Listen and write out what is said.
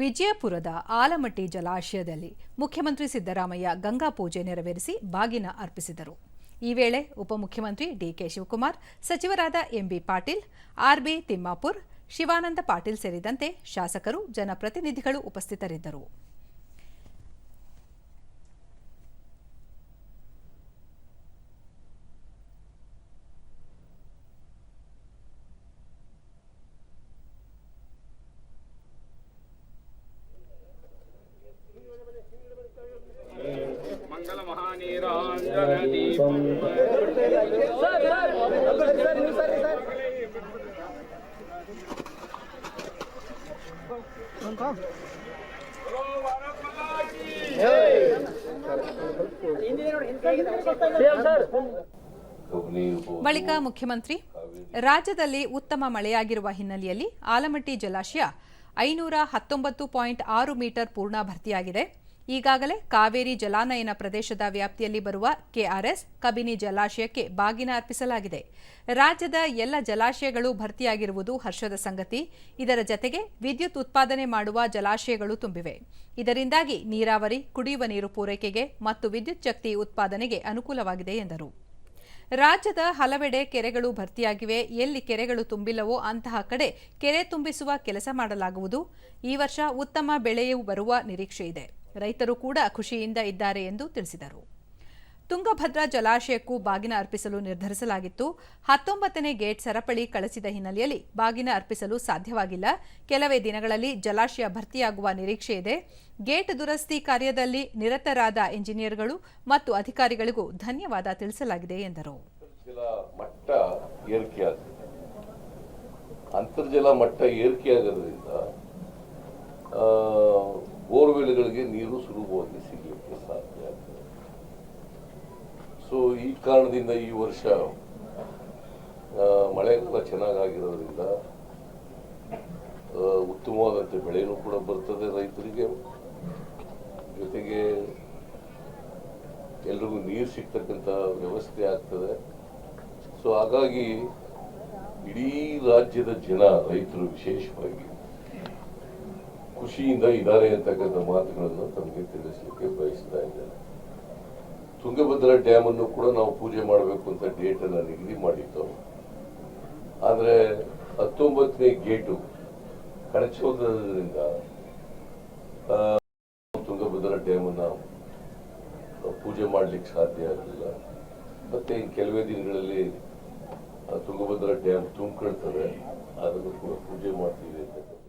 ವಿಜಯಪುರದ ಆಲಮಟ್ಟಿ ಜಲಾಶಯದಲ್ಲಿ ಮುಖ್ಯಮಂತ್ರಿ ಸಿದ್ದರಾಮಯ್ಯ ಗಂಗಾ ಪೂಜೆ ನೆರವೇರಿಸಿ ಬಾಗಿನ ಅರ್ಪಿಸಿದರು. ಈ ವೇಳೆ ಉಪಮುಖ್ಯಮಂತ್ರಿ ಡಿಕೆ ಶಿವಕುಮಾರ್, ಸಚಿವರಾದ ಎಂಬಿ ಪಾಟೀಲ್ ಆರ್ಬಿ ತಿಮ್ಮಾಪುರ್, ಶಿವಾನಂದ ಪಾಟೀಲ್ ಸೇರಿದಂತೆ ಶಾಸಕರು, ಜನಪ್ರತಿನಿಧಿಗಳು ಉಪಸ್ಥಿತರಿದ್ದರು. ಬಳಿಕ ಮುಖ್ಯಮಂತ್ರಿ, ರಾಜ್ಯದಲ್ಲಿ ಉತ್ತಮ ಮಳೆಯಾಗಿರುವ ಹಿನ್ನೆಲೆಯಲ್ಲಿ ಆಲಮಟ್ಟಿ ಜಲಾಶಯ ಐನೂರ ಹತ್ತೊಂಬತ್ತು ಪಾಯಿಂಟ್ ಆರು ಮೀಟರ್ ಪೂರ್ಣ ಭರ್ತಿಯಾಗಿದೆ ಈಗಾಗಲೇ ಕಾವೇರಿ ಜಲಾನಯನ ಪ್ರದೇಶದ ವ್ಯಾಪ್ತಿಯಲ್ಲಿ ಬರುವ ಕೆಆರ್ಎಸ್ ಕಬಿನಿ ಜಲಾಶಯಕ್ಕೆ ಬಾಗಿನ ಅರ್ಪಿಸಲಾಗಿದೆ. ರಾಜ್ಯದ ಎಲ್ಲ ಜಲಾಶಯಗಳು ಭರ್ತಿಯಾಗಿರುವುದು ಹರ್ಷದ ಸಂಗತಿ. ಇದರ ಜತೆಗೆ ವಿದ್ಯುತ್ ಉತ್ಪಾದನೆ ಮಾಡುವ ಜಲಾಶಯಗಳು ತುಂಬಿವೆ. ಇದರಿಂದಾಗಿ ನೀರಾವರಿ, ಕುಡಿಯುವ ನೀರು ಪೂರೈಕೆಗೆ ಮತ್ತು ವಿದ್ಯುತ್ ಶಕ್ತಿ ಉತ್ಪಾದನೆಗೆ ಅನುಕೂಲವಾಗಿದೆ ಎಂದರು. ರಾಜ್ಯದ ಹಲವೆಡೆ ಕೆರೆಗಳು ಭರ್ತಿಯಾಗಿವೆ. ಎಲ್ಲಿ ಕೆರೆಗಳು ತುಂಬಿಲ್ಲವೋ ಅಂತಹ ಕಡೆ ಕೆರೆ ತುಂಬಿಸುವ ಕೆಲಸ ಮಾಡಲಾಗುವುದು. ಈ ವರ್ಷ ಉತ್ತಮ ಬೆಳೆಯೂ ಬರುವ ನಿರೀಕ್ಷೆ ಇದೆ. ರೈತರು ಕೂಡ ಖುಷಿಯಿಂದ ಇದ್ದಾರೆ ಎಂದು ತಿಳಿಸಿದರು. ತುಂಗಭದ್ರಾ ಜಲಾಶಯಕ್ಕೂ ಬಾಗಿನ ಅರ್ಪಿಸಲು ನಿರ್ಧರಿಸಲಾಗಿತ್ತು. ಹತ್ತೊಂಬತ್ತನೇ ಗೇಟ್ ಸರಪಳಿ ಕಳಿಸಿದ ಹಿನ್ನೆಲೆಯಲ್ಲಿ ಬಾಗಿನ ಅರ್ಪಿಸಲು ಸಾಧ್ಯವಾಗಿಲ್ಲ. ಕೆಲವೇ ದಿನಗಳಲ್ಲಿ ಜಲಾಶಯ ಭರ್ತಿಯಾಗುವ ನಿರೀಕ್ಷೆ ಇದೆ. ಗೇಟ್ ದುರಸ್ತಿ ಕಾರ್ಯದಲ್ಲಿ ನಿರತರಾದ ಇಂಜಿನಿಯರ್ಗಳು ಮತ್ತು ಅಧಿಕಾರಿಗಳಿಗೂ ಧನ್ಯವಾದ ತಿಳಿಸಲಾಗಿದೆ ಎಂದರು. ಅಂತರ್ಜಲ ಮಟ್ಟ ಏರಿಕೆಯಾಗ್ತದೆ ಬೋರ್ವೆಲ್ಗಳಿಗೆ ನೀರು ಸುಲಭವಾಗಿ ಸಿಗಲಿಕ್ಕೆ ಸಾಧ್ಯ ಆಗ್ತದೆ. ಸೊ ಈ ಕಾರಣದಿಂದ ಈ ವರ್ಷ ಮಳೆಗಾಲ ಚೆನ್ನಾಗಾಗಿರೋದ್ರಿಂದ ಉತ್ತಮವಾದಂಥ ಬೆಳೆಯೂ ಕೂಡ ಬರ್ತದೆ ರೈತರಿಗೆ. ಜೊತೆಗೆ ಎಲ್ರಿಗೂ ನೀರು ಸಿಗ್ತಕ್ಕಂಥ ವ್ಯವಸ್ಥೆ ಆಗ್ತದೆ. ಸೊ ಹಾಗಾಗಿ ಇಡೀ ರಾಜ್ಯದ ಜನ ರೈತರು ವಿಶೇಷವಾಗಿ ಖುಷಿಯಿಂದ ಇದ್ದಾರೆ ಅಂತಕ್ಕಂಥ ಮಾತುಗಳನ್ನು ತಮಗೆ ತಿಳಿಸಲಿಕ್ಕೆ ಬಯಸ್ತಾ ಇದ್ದೇನೆ. ತುಂಗಭದ್ರಾ ಡ್ಯಾಮ್ ಅನ್ನು ಕೂಡ ನಾವು ಪೂಜೆ ಮಾಡಬೇಕು ಅಂತ ಡೇಟ್ ಅನ್ನ ನಿಗದಿ ಮಾಡಿತ್ತು ಆದರೆ ಹತ್ತೊಂಬತ್ತನೇ ಗೇಟು ಕಳಚೋದ್ರಿಂದ ಆ, ತುಂಗಭದ್ರಾ ಡ್ಯಾಮ್ ಅನ್ನು ಪೂಜೆ ಮಾಡ್ಲಿಕ್ಕೆ ಸಾಧ್ಯ ಆಗಲಿಲ್ಲ. ಮತ್ತೆ ಕೆಲವೇ ದಿನಗಳಲ್ಲಿ ತುಂಗಭದ್ರಾ ಡ್ಯಾಮ್ ತುಂಬಿಕೊಳ್ತದೆ ಅದನ್ನು ಕೂಡ ಪೂಜೆ ಮಾಡ್ತೀವಿ ಅಂತ